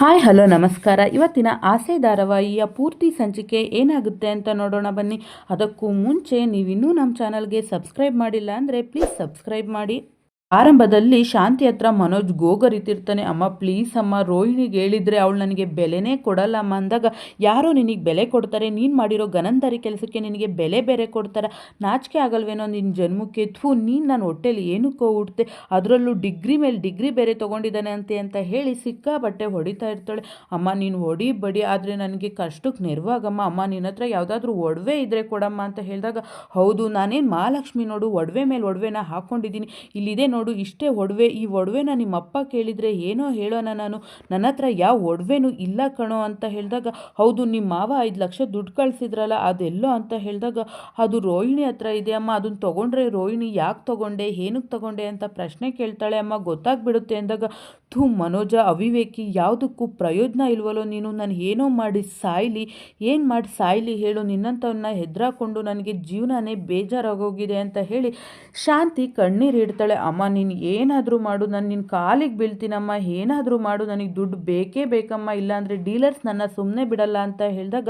Hi, hello, ನಮಸ್ಕಾರ. ಇವತ್ತಿನ ಆಸೆ ಧಾರಾವಾಹಿಯ ಪೂರ್ತಿ ಸಂಚಿಕೆ ಏನಾಗುತ್ತೆ ಅಂತ ನೋಡೋಣ ಬನ್ನಿ. ಅದಕ್ಕೂ ಮುಂಚೆ ನೀವಿನ್ನೂ ನಮ್ಮ ಚಾನಲ್ಗೆ ಸಬ್ಸ್ಕ್ರೈಬ್ ಮಾಡಿಲ್ಲ ಅಂದರೆ ಪ್ಲೀಸ್ ಸಬ್ಸ್ಕ್ರೈಬ್ ಮಾಡಿ. ಆರಂಭದಲ್ಲಿ ಶಾಂತಿ ಹತ್ರ ಮನೋಜ್ ಗೋಗರಿತಿರ್ತಾನೆ, ಅಮ್ಮ ಪ್ಲೀಸ್ ಅಮ್ಮ, ರೋಹಿಣಿಗೆ ಹೇಳಿದರೆ ಅವಳು ನನಗೆ ಬೆಲೆನೇ ಕೊಡಲ್ಲ ಅಮ್ಮ. ಅಂದಾಗ, ಯಾರೋ ನಿನಗೆ ಬೆಲೆ ಕೊಡ್ತಾರೆ, ನೀನು ಮಾಡಿರೋ ಗನಂದರಿ ಕೆಲಸಕ್ಕೆ ನಿನಗೆ ಬೆಲೆ ಬೇರೆ ಕೊಡ್ತಾರೆ. ನಾಚಿಕೆ ಆಗಲ್ವೇನೋ ನಿನ್ನ ಜನ್ಮಕ್ಕೆ? ಥೂ, ನೀನು ನಾನು ಹೊಟ್ಟೆಲಿ ಏನಕ್ಕೋ ಹುಡ್ತೆ ಅದರಲ್ಲೂ ಡಿಗ್ರಿ ಮೇಲೆ ಡಿಗ್ರಿ ಬೇರೆ ತೊಗೊಂಡಿದ್ದಾನೆ ಅಂತೆ ಅಂತ ಹೇಳಿ ಸಿಕ್ಕಾಬಟ್ಟೆ ಹೊಡಿತಾ ಇರ್ತಾಳೆ. ಅಮ್ಮ, ನೀನು ಹೊಡಿ ಬಡಿ ಆದರೆ ನನಗೆ ಕಷ್ಟಕ್ಕೆ ನೆರವಾಗಮ್ಮ. ಅಮ್ಮ ನಿನ್ನ ಹತ್ರ ಯಾವುದಾದ್ರೂ ಒಡವೆ ಇದ್ದರೆ ಕೊಡಮ್ಮ. ಅಂತ ಹೇಳಿದಾಗ, ಹೌದು, ನಾನೇನು ಮಹಾಲಕ್ಷ್ಮಿ ನೋಡು, ಒಡವೆ ಮೇಲೆ ಒಡವೆನ ಹಾಕ್ಕೊಂಡಿದ್ದೀನಿ ಇಲ್ಲಿದೆ ನೋಡು ಇಷ್ಟೇ ಒಡವೆ. ಈ ಒಡವೆನ ನಿಮ್ಮ ಅಪ್ಪ ಕೇಳಿದರೆ ಏನೋ ಹೇಳೋಣ ನಾನು. ನನ್ನ ಹತ್ರ ಯಾವ ಒಡವೆನೂ ಇಲ್ಲ ಕಣೋ ಅಂತ ಹೇಳಿದಾಗ, ಹೌದು ನಿಮ್ಮ ಮಾವ ಐದು ಲಕ್ಷ ದುಡ್ಡು ಕಳಿಸಿದ್ರಲ್ಲ, ಅದೆಲ್ಲೋ ಅಂತ ಹೇಳಿದಾಗ, ಅದು ರೋಹಿಣಿ ಹತ್ರ ಇದೆ ಅಮ್ಮ ಅದನ್ನು ತೊಗೊಂಡ್ರೆ ರೋಹಿಣಿ ಯಾಕೆ ತೊಗೊಂಡೆ ಏನಕ್ಕೆ ತೊಗೊಂಡೆ ಅಂತ ಪ್ರಶ್ನೆ ಕೇಳ್ತಾಳೆ ಅಮ್ಮ, ಗೊತ್ತಾಗ್ಬಿಡುತ್ತೆ ಅಂದಾಗ ಥೂ ಮನೋಜ, ಅವಿವೇಕಿ, ಯಾವುದಕ್ಕೂ ಪ್ರಯೋಜನ ಇಲ್ವಲ್ಲೋ ನೀನು, ನಾನು ಏನೋ ಮಾಡಿ ಸಾಯ್ಲಿ, ಏನು ಮಾಡಿ ಸಾಯ್ಲಿ ಹೇಳು ನಿನ್ನಂಥವನ್ನ ಹೆದರಾಕೊಂಡು ನನಗೆ ಜೀವನನೇ ಬೇಜಾರಾಗೋಗಿದೆ ಅಂತ ಹೇಳಿ ಶಾಂತಿ ಕಣ್ಣೀರು ಇಡ್ತಾಳೆ. ಅಮ್ಮ, ನೀನು ಏನಾದರೂ ಮಾಡು, ನಾನು ನಿನ್ನ ಕಾಲಿಗೆ ಬೀಳ್ತೀನಮ್ಮ, ಏನಾದರೂ ಮಾಡು, ನನಗೆ ದುಡ್ಡು ಬೇಕೇ ಬೇಕಮ್ಮ, ಇಲ್ಲಾಂದರೆ ಡೀಲರ್ಸ್ ನನ್ನ ಸುಮ್ಮನೆ ಬಿಡಲ್ಲ ಅಂತ ಹೇಳಿದಾಗ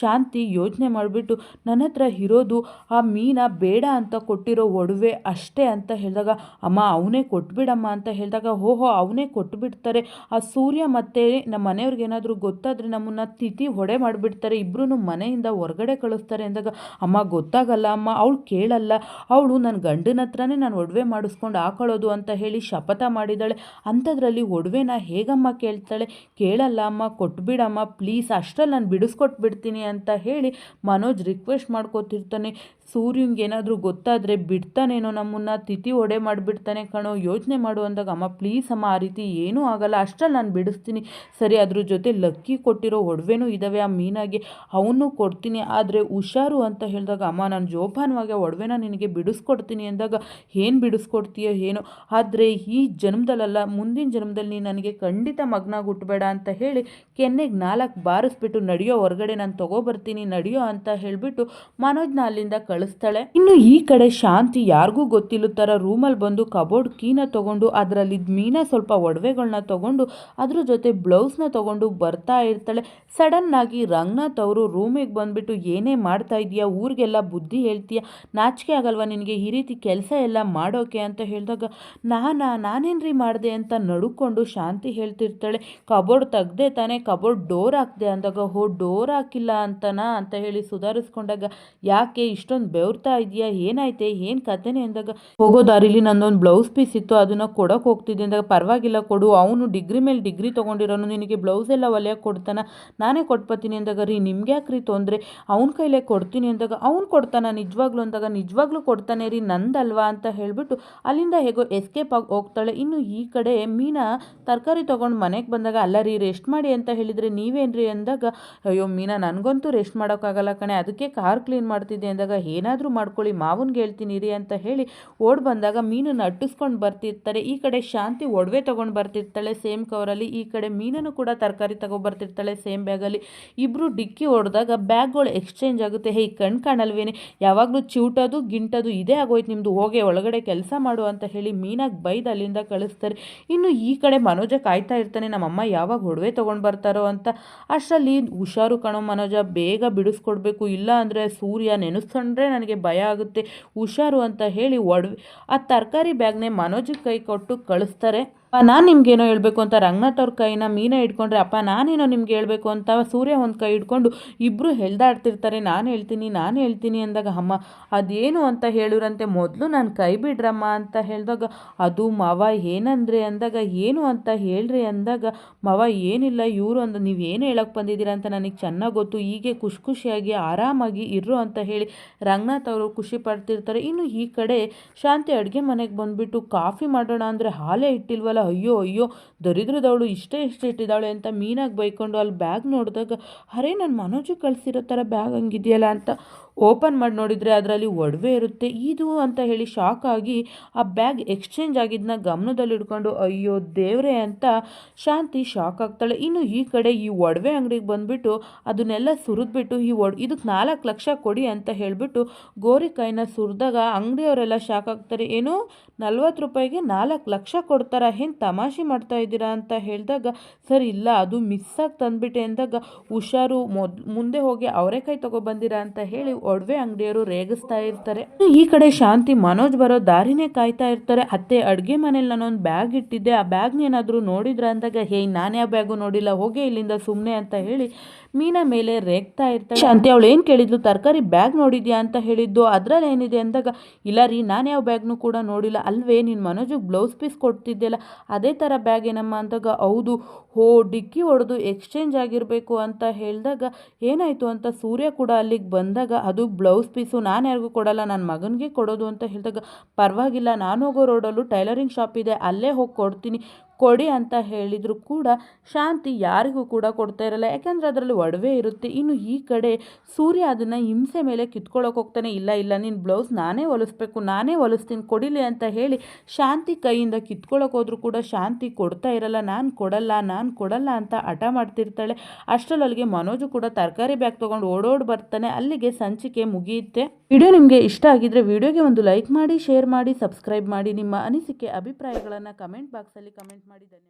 ಶಾಂತಿ ಯೋಚನೆ ಮಾಡಿಬಿಟ್ಟು, ನನ್ನ ಹತ್ರ ಇರೋದು ಆ ಮೀನ ಬೇಡ ಅಂತ ಕೊಟ್ಟಿರೋ ಒಡವೆ ಅಷ್ಟೇ ಅಂತ ಹೇಳಿದಾಗ, ಅಮ್ಮ, ಅವನೇ ಕೊಟ್ಬಿಡಮ್ಮ ಅಂತ ಹೇಳಿದಾಗ, ಓಹೋ, ಅವನೇ ಕೊಟ್ಬಿಡ್ತಾರೆ. ಆ ಸೂರ್ಯ ಮತ್ತು ನಮ್ಮ ಮನೆಯವ್ರಿಗೆ ಏನಾದರೂ ಗೊತ್ತಾದರೆ ನಮ್ಮನ್ನು ತಿಥಿ ಹೊಡೆ ಮಾಡಿಬಿಡ್ತಾರೆ. ಇಬ್ಬರೂ ಮನೆಯಿಂದ ಹೊರಗಡೆ ಕಳಿಸ್ತಾರೆ ಅಂದಾಗ, ಅಮ್ಮ, ಗೊತ್ತಾಗಲ್ಲ ಅಮ್ಮ, ಅವಳು ಕೇಳಲ್ಲ. ಅವಳು ನನ್ನ ಗಂಡನ ಹತ್ರನೇ ನಾನು ಒಡವೆ ಮಾಡಿಸ್ಕೊಂಡು ಹಾಕೊಳ್ಳೋದು ಅಂತ ಹೇಳಿ ಶಪಥ ಮಾಡಿದಾಳೆ ಅಂಥದ್ರಲ್ಲಿ ಒಡವೆನ ಹೇಗಮ್ಮ ಕೇಳ್ತಾಳೆ? ಕೇಳಲ್ಲ ಅಮ್ಮ, ಕೊಟ್ಬಿಡಮ್ಮ. ಪ್ಲೀಸ್ ಅಷ್ಟರಲ್ಲಿ ನಾನು ಬಿಡಿಸ್ಕೊಟ್ಬಿಡ್ತೀನಿ ಅಂತ ಹೇಳಿ ಮನೋಜ್ ರಿಕ್ವೆಸ್ಟ್ ಮಾಡ್ಕೋತಿರ್ತಾನೆ. ಸೂರ್ಯಂಗೆ ಏನಾದರೂ ಗೊತ್ತಾದರೆ ಬಿಡ್ತಾನೇನೋ ನಮ್ಮನ್ನು, ತಿಥಿ ಒಡೆ ಮಾಡಿಬಿಡ್ತಾನೆ ಕಣೋ, ಯೋಚನೆ ಮಾಡು ಅಂದಾಗ, ಅಮ್ಮ ಪ್ಲೀಸ್ ಅಮ್ಮ, ಆ ರೀತಿ ಏನೂ ಆಗಲ್ಲ, ಅಷ್ಟರಲ್ಲಿ ನಾನು ಬಿಡಿಸ್ತೀನಿ. ಸರಿ, ಅದ್ರ ಜೊತೆ ಲಕ್ಕಿ ಕೊಟ್ಟಿರೋ ಒಡವೆನೂ ಇದ್ದಾವೆ ಆ ಮೀನಾಗೆ ಅವನು ಕೊಡ್ತೀನಿ. ಆದರೆ ಹುಷಾರು ಅಂತ ಹೇಳಿದಾಗ, ಅಮ್ಮ, ನಾನು ಜೋಪಾನವಾಗಿ ಒಡವೆನ ನಿನಗೆ ಬಿಡಿಸ್ಕೊಡ್ತೀನಿ ಅಂದಾಗ, ಏನು ಬಿಡಿಸ್ಕೊಡ್ತೀಯೋ ಏನೋ. ಆದರೆ ಈ ಜನ್ಮದಲ್ಲ ಮುಂದಿನ ಜನ್ಮದಲ್ಲಿ ನೀನು ನನಗೆ ಖಂಡಿತ ಮಗನಾಗಿ ಹುಟ್ಟಬೇಡ ಅಂತ ಹೇಳಿ, ಕೆನ್ನೆಗೆ ನಾಲ್ಕು ಬಾರಿಸ್ಬಿಟ್ಟು, ನಡೆಯೋ, ಹೊರಗಡೆ ನಾನು ತೊಗೊಬರ್ತೀನಿ, ನಡೆಯೋ ಅಂತ ಹೇಳಿಬಿಟ್ಟು, ಮನೋಜ್ನ ಅಲ್ಲಿಂದ ಕಳಿಸ್ತಾಳೆ. ಇನ್ನು ಈ ಕಡೆ ಶಾಂತಿ ಯಾರಿಗೂ ಗೊತ್ತಿಲ್ಲ ತರ ರೂಮಲ್ಲಿ ಬಂದು ಕಬೋರ್ಡ್ ಕೀನ ತಗೊಂಡು ಅದರಲ್ಲಿ ಮೀನ ಸ್ವಲ್ಪ ಒಡವೆಗಳನ್ನ ತಗೊಂಡು, ಅದ್ರ ಜೊತೆ ಬ್ಲೌಸ್ನ ತಗೊಂಡು ಬರ್ತಾ ಇರ್ತಾಳೆ. ಸಡನ್ ಆಗಿ ರಂಗನಾಥ್ ಅವರು ರೂಮಿಗೆ ಬಂದ್ಬಿಟ್ಟು, ಏನೇ ಮಾಡ್ತಾ ಇದೀಯಾ ಊರಿಗೆಲ್ಲ ಬುದ್ಧಿ ಹೇಳ್ತೀಯ? ನಾಚಿಕೆ ಆಗಲ್ವಾ ನಿನಗೆ? ಈ ರೀತಿ ಕೆಲಸ ಎಲ್ಲ ಮಾಡೋಕೆ? ಅಂತ ಹೇಳಿದಾಗ, ನಾನಾ? ನಾನೇನ್ರಿ ಮಾಡಿದೆ? ಅಂತ ನಡುಕೊಂಡು ಶಾಂತಿ ಹೇಳ್ತಿರ್ತಾಳೆ. ಕಬೋರ್ಡ್ ತೆಗ್ದೆ ತಾನೇ, ಕಬೋರ್ಡ್ ಡೋರ್ ಹಾಕ್ದೆ? ಅಂದಾಗ, ಹೋ, ಡೋರ್ ಹಾಕಿಲ್ಲ ಅಂತನಾ? ಅಂತ ಹೇಳಿ ಸುಧಾರಿಸ್ಕೊಂಡಾಗ, ಯಾಕೆ? ಇಷ್ಟೊಂದು ಬೆವರ್ತಾ ಇದೆಯಾ? ಏನಾಯ್ತೆ? ಏನು ಕತೆನೆ ಅಂದಾಗ, ಹೋಗೋ ದಾರಿಲಿ ನಂದೊಂದು ಬ್ಲೌಸ್ ಪೀಸ್ ಇತ್ತು, ಅದನ್ನು ಕೊಡೋಕೆ ಹೋಗ್ತಿದ್ದೆ ಅಂದಾಗ, ಪರವಾಗಿಲ್ಲ ಕೊಡು, ಅವನು ಡಿಗ್ರಿ ಮೇಲೆ ಡಿಗ್ರಿ ತೊಗೊಂಡಿರೋನು, ನಿನಗೆ ಬ್ಲೌಸ್ ಎಲ್ಲ ಹೊಲಿಯೋಕೆ ಕೊಡ್ತಾನ, ನಾನೇ ಕೊಟ್ಬತ್ತೀನಿ ಅಂದಾಗ, ರೀ, ನಿಮ್ಗೆ ಯಾಕ್ರಿ ತೊಂದರೆ? ಅವನ ಕೈಲೇ ಕೊಡ್ತೀನಿ ಅಂದಾಗ, ಅವ್ನು ಕೊಡ್ತಾನ, ನಿಜವಾಗ್ಲೂ ಅಂದಾಗ, ನಿಜವಾಗ್ಲೂ ಕೊಡ್ತಾನೆ ರೀ, ನಂದಲ್ವಾ ಅಂತ ಹೇಳಿಬಿಟ್ಟು, ಅಲ್ಲಿಂದ ಹೇಗೋ ಎಸ್ಕೇಪ್ ಆಗಿ ಹೋಗ್ತಾಳೆ. ಇನ್ನು ಈ ಕಡೆ ಮೀನಾ ತರಕಾರಿ ತೊಗೊಂಡು ಮನೆಗೆ ಬಂದಾಗ, ಅಲ್ಲ ರೀ ರೆಸ್ಟ್ ಮಾಡಿ ಅಂತ ಹೇಳಿದರೆ ನೀವೇನ್ರಿ ಅಂದಾಗ, ಅಯ್ಯೋ ಮೀನಾ, ನನಗಂತೂ ರೆಸ್ಟ್ ಮಾಡೋಕ್ಕಾಗಲ್ಲ ಕಣೆ, ಅದಕ್ಕೆ ಕಾರ್ ಕ್ಲೀನ್ ಮಾಡ್ತಿದ್ದೆ ಅಂದಾಗ ಏನಾದರೂ ಮಾಡ್ಕೊಳ್ಳಿ ಮಾವನ್ಗೆ ಹೇಳ್ತೀನಿ ರೀ ಅಂತ ಹೇಳಿ ಓಡ್ ಬಂದಾಗ ಮೀನನ್ನು ಅಟ್ಟಿಸ್ಕೊಂಡು ಬರ್ತಿರ್ತಾರೆ. ಈ ಕಡೆ ಶಾಂತಿ ಒಡವೆ ತೊಗೊಂಡು ಬರ್ತಿರ್ತಾಳೆ ಸೇಮ್ ಕವರಲ್ಲಿ, ಈ ಕಡೆ ಮೀನನ್ನು ಕೂಡ ತರಕಾರಿ ತಗೊಬರ್ತಿರ್ತಾಳೆ ಸೇಮ್ ಬ್ಯಾಗಲ್ಲಿ. ಇಬ್ಬರು ಡಿಕ್ಕಿ ಹೊಡೆದಾಗ ಬ್ಯಾಗ್ಗಳು ಎಕ್ಸ್ಚೇಂಜ್ ಆಗುತ್ತೆ. ಹೇ ಕಣ್ ಕಾಣಲ್ವೇನೆ? ಯಾವಾಗಲೂ ಚಿವುಟೋದು ಗಿಂಟೋದು ಇದೇ ಆಗೋಯ್ತು ನಿಮ್ಮದು ಹೋಗಿ, ಒಳಗಡೆ ಕೆಲಸ ಮಾಡು ಅಂತ ಹೇಳಿ ಮೀನಾಗಿ ಬೈದು ಅಲ್ಲಿಂದ ಕಳಿಸ್ತಾರೆ. ಇನ್ನು ಈ ಕಡೆ ಮನೋಜ ಕಾಯ್ತಾ ಇರ್ತಾನೆ, ನಮ್ಮಮ್ಮ ಯಾವಾಗ ಒಡವೆ ತೊಗೊಂಡು ಬರ್ತಾರೋ ಅಂತ. ಅಷ್ಟರಲ್ಲಿ ಹುಷಾರು ಕಣೋ ಮನೋಜ, ಬೇಗ ಬಿಡಿಸ್ಕೊಡ್ಬೇಕು. ಇಲ್ಲ ಅಂದರೆ ಸೂರ್ಯ ನೆನೆಸ್ಕೊಂಡ್ರೆ ನನಗೆ ಭಯ ಆಗುತ್ತೆ. ಹುಷಾರು ಅಂತ ಹೇಳಿ ಒಡವೆ ಆ ತರಕಾರಿ ಬ್ಯಾಗ್ನೇ ಮನೋಜಿಗೆ ಕೈ ಕೊಟ್ಟು ಕಳಿಸ್ತಾರೆ. ನಾನು ನಿಮ್ಗೇನೋ ಹೇಳಬೇಕು ಅಂತ ರಂಗನಾಥ್ ಅವ್ರ ಕೈನ ಮೀನ ಹಿಡ್ಕೊಂಡ್ರೆ, ಅಪ್ಪ, ನಾನೇನೋ ನಿಮ್ಗೆ ಹೇಳಬೇಕು ಅಂತ ಸೂರ್ಯ ಒಂದು ಕೈ ಹಿಡ್ಕೊಂಡು ಇಬ್ಬರು ಹೆಳ್ದಾಡ್ತಿರ್ತಾರೆ ನಾನು ಹೇಳ್ತೀನಿ ನಾನು ಹೇಳ್ತೀನಿ ಅಂದಾಗ, ಅಮ್ಮ, ಅದೇನು ಅಂತ ಹೇಳಿರಂತೆ? ಮೊದಲು ನಾನು ಕೈ ಬಿಡ್ರಮ್ಮ ಅಂತ ಹೇಳಿದಾಗ, ಅದು ಮವ ಏನಂದ್ರೆ? ಅಂದಾಗ, ಏನು ಅಂತ ಹೇಳ್ರಿ? ಅಂದಾಗ, ಮವ, ಏನಿಲ್ಲ, ಇವರು ಅಂದ ನೀವೇನು ಹೇಳೋಕೆ ಬಂದಿದ್ದೀರಾ ಅಂತ ನನಗೆ ಚೆನ್ನಾಗಿ ಗೊತ್ತು, ಹೀಗೆ ಖುಷಿ ಖುಷಿಯಾಗಿ, ಆರಾಮಾಗಿ ಇರು ಅಂತ ಹೇಳಿ ರಂಗನಾಥ್ ಅವರು ಖುಷಿ ಪಡ್ತಿರ್ತಾರೆ. ಇನ್ನು ಈ ಕಡೆ ಶಾಂತಿ ಅಡುಗೆ ಮನೆಗೆ ಬಂದುಬಿಟ್ಟು ಕಾಫಿ ಮಾಡೋಣ ಅಂದರೆ ಹಾಲೇ ಇಟ್ಟಿಲ್ವಲ್ಲ ಅಯ್ಯೋ ಅಯ್ಯೋ, ದರಿದ್ರದವಳು ಇಷ್ಟೇ ಇಷ್ಟು ಇಟ್ಟಿದ್ದಾಳೆ ಅಂತ ಮೀನಾಗಿ ಬೈಕೊಂಡು ಅಲ್ಲಿ ಬ್ಯಾಗ್ ನೋಡಿದಾಗ, ಅರೇ ನನ್ನ ಮನೋಜಿಗೆ ಕಳಿಸಿರೋ ಥರ ಬ್ಯಾಗ್ ಹಂಗಿದೆಯಲ್ಲ? ಅಂತ ಓಪನ್ ಮಾಡಿ ನೋಡಿದರೆ ಅದರಲ್ಲಿ ಒಡವೆ ಇರುತ್ತೆ. ಇದು ಅಂತ ಹೇಳಿ ಶಾಕ್ ಆಗಿ ಆ ಬ್ಯಾಗ್ ಎಕ್ಸ್ಚೇಂಜ್ ಆಗಿದ್ದನ್ನ ಗಮನದಲ್ಲಿ ಇಟ್ಕೊಂಡು, ಅಯ್ಯೋ ದೇವ್ರೆ ಅಂತ ಶಾಂತಿ ಶಾಕ್ ಆಗ್ತಾಳೆ. ಇನ್ನು ಈ ಕಡೆ ಈ ಒಡವೆ ಅಂಗಡಿಗೆ ಬಂದ್ಬಿಟ್ಟು ಅದನ್ನೆಲ್ಲ ಸುರಿದ್ಬಿಟ್ಟು, ಈ ಒಡ್ ಇದಕ್ಕೆ ನಾಲ್ಕು ಲಕ್ಷ ಕೊಡಿ ಅಂತ ಹೇಳಿಬಿಟ್ಟು ಗೋರಿಕಾಯಿನ ಸುರಿದಾಗ ಅಂಗಡಿಯವರೆಲ್ಲ ಶಾಕ್ ಆಗ್ತಾರೆ. ಏನು? ನಲ್ವತ್ತು ರೂಪಾಯಿಗೆ ನಾಲ್ಕು ಲಕ್ಷ ಕೊಡ್ತಾರ? ಏನು ತಮಾಷೆ ಮಾಡ್ತಾ ಇದ್ದೀರಾ? ಅಂತ ಹೇಳಿದಾಗ, ಸರ್, ಇಲ್ಲ, ಅದು ಮಿಸ್ ಆಗಿ ತಂದ್ಬಿಟ್ಟೆ ಅಂದಾಗ, ಹುಷಾರು, ಮೊದ್, ಮುಂದೆ ಹೋಗಿ ಅವರೆಕಾಯಿ ತಗೊಬಂದಿರ ಅಂತ ಹೇಳಿ ಒಡವೆ ಅಂಗಡಿಯವರು ರೇಗಿಸ್ತಾ ಇರ್ತಾರೆ. ಈ ಕಡೆ ಶಾಂತಿ ಮನೋಜ್ ಬರೋ ದಾರಿನೇ ಕಾಯ್ತಾ ಇರ್ತಾರೆ. ಅತ್ತೆ ಅಡುಗೆ ಮನೇಲಿ ನಾನೊಂದು ಬ್ಯಾಗ್ ಇಟ್ಟಿದ್ದೆ. ಆ ಬ್ಯಾಗ್ನ ಏನಾದರೂ ನೋಡಿದ್ರ ಅಂದಾಗ, ಹೇ, ನಾನು ಯಾವ ಬ್ಯಾಗು ನೋಡಿಲ್ಲ, ಹೋಗೇ ಇಲ್ಲಿಂದ ಸುಮ್ಮನೆ ಅಂತ ಹೇಳಿ ಮೀನ ಮೇಲೆ ರೇಗ್ತಾ ಇರ್ತಾಳೆ. ಶಾಂತಿ ಅವಳು ಏನು ಕೇಳಿದ್ಲು? ತರಕಾರಿ ಬ್ಯಾಗ್ ನೋಡಿದ್ಯಾ ಅಂತ ಹೇಳಿದ್ದು. ಅದರಲ್ಲಿ ಏನಿದೆ ಅಂದಾಗ, ಇಲ್ಲ ರೀ, ನಾನು ಯಾವ ಬ್ಯಾಗ್ನು ಕೂಡ ನೋಡಿಲ್ಲ. ಅಲ್ವೇ, ನೀನು ಮನೋಜಿಗೆ ಬ್ಲೌಸ್ ಪೀಸ್ ಕೊಡ್ತಿದ್ದೆಲ್ಲ ಅದೇ ಥರ ಬ್ಯಾಗ್ ಏನಮ್ಮ ಅಂದಾಗ, ಹೌದು. ಹೋ, ಡಿಕ್ಕಿ ಹೊಡೆದು ಎಕ್ಸ್ಚೇಂಜ್ ಆಗಿರಬೇಕು ಅಂತ ಹೇಳಿದಾಗ, ಏನಾಯಿತು ಅಂತ ಸೂರ್ಯ ಕೂಡ ಅಲ್ಲಿಗೆ ಬಂದಾಗ ಅದು ಬ್ಲೌಸ್ ಪೀಸು ನಾನು ಯಾರಿಗೂ ಕೊಡಲ್ಲ ನನ್ನ ಮಗನಿಗೆ ಕೊಡೋದು ಅಂತ ಹೇಳಿದಾಗ ಪರವಾಗಿಲ್ಲ. ನಾನು ಹೋಗೋ ರೋಡಲ್ಲೂ ಟೈಲರಿಂಗ್ ಶಾಪ್ ಇದೆ, ಅಲ್ಲೇ ಹೋಗಿ ಕೊಡ್ತೀನಿ. ಕೊಡಿ ಅಂತ ಹೇಳಿದರೂ ಕೂಡ ಶಾಂತಿ ಯಾರಿಗೂ ಕೂಡ ಕೊಡ್ತಾ ಇರಲ್ಲ. ಯಾಕೆಂದರೆ ಅದರಲ್ಲಿ ಒಡವೆ ಇರುತ್ತೆ. ಇನ್ನು ಈ ಕಡೆ ಸೂರ್ಯ ಅದನ್ನು ಹಿಂಸೆ ಮೇಲೆ ಕಿತ್ಕೊಳ್ಳೋಕೆ ಹೋಗ್ತಾನೆ, ಇಲ್ಲ ಇಲ್ಲ, ನೀನು ಬ್ಲೌಸ್ ನಾನೇ ಹೊಲಿಸ್ಬೇಕು, ನಾನೇ ಹೊಲಿಸ್ತೀನಿ, ಕೊಡಿಲಿ ಅಂತ ಹೇಳಿ ಶಾಂತಿ ಕೈಯಿಂದ ಕಿತ್ಕೊಳ್ಳೋಕೆ ಹೋದರೂ ಕೂಡ ಶಾಂತಿ ಕೊಡ್ತಾ ಇರಲ್ಲ. ನಾನು ಕೊಡಲ್ಲ ನಾನು ಕೊಡಲ್ಲ ಅಂತ ಹಠ ಮಾಡ್ತಿರ್ತಾಳೆ. ಅಷ್ಟರಲ್ಲಿಗೆ ಮನೋಜು ಕೂಡ ತರಕಾರಿ ಬ್ಯಾಗ್ ತೊಗೊಂಡು ಓಡೋಡ್ ಬರ್ತಾನೆ. ಅಲ್ಲಿಗೆ ಸಂಚಿಕೆ ಮುಗಿಯುತ್ತೆ. ವಿಡಿಯೋ ನಿಮಗೆ ಇಷ್ಟ ಆಗಿದ್ರೆ ವಿಡಿಯೋಗೆ ಒಂದು ಲೈಕ್ ಮಾಡಿ, ಶೇರ್ ಮಾಡಿ, ಸಬ್ಸ್ಕ್ರೈಬ್ ಮಾಡಿ. ನಿಮ್ಮ ಅನಿಸಿಕೆ, ಅಭಿಪ್ರಾಯಗಳನ್ನು ಕಮೆಂಟ್ ಬಾಕ್ಸಲ್ಲಿ ಕಮೆಂಟ್ ಮಾಡಿ ಧನ್ಯವಾದ.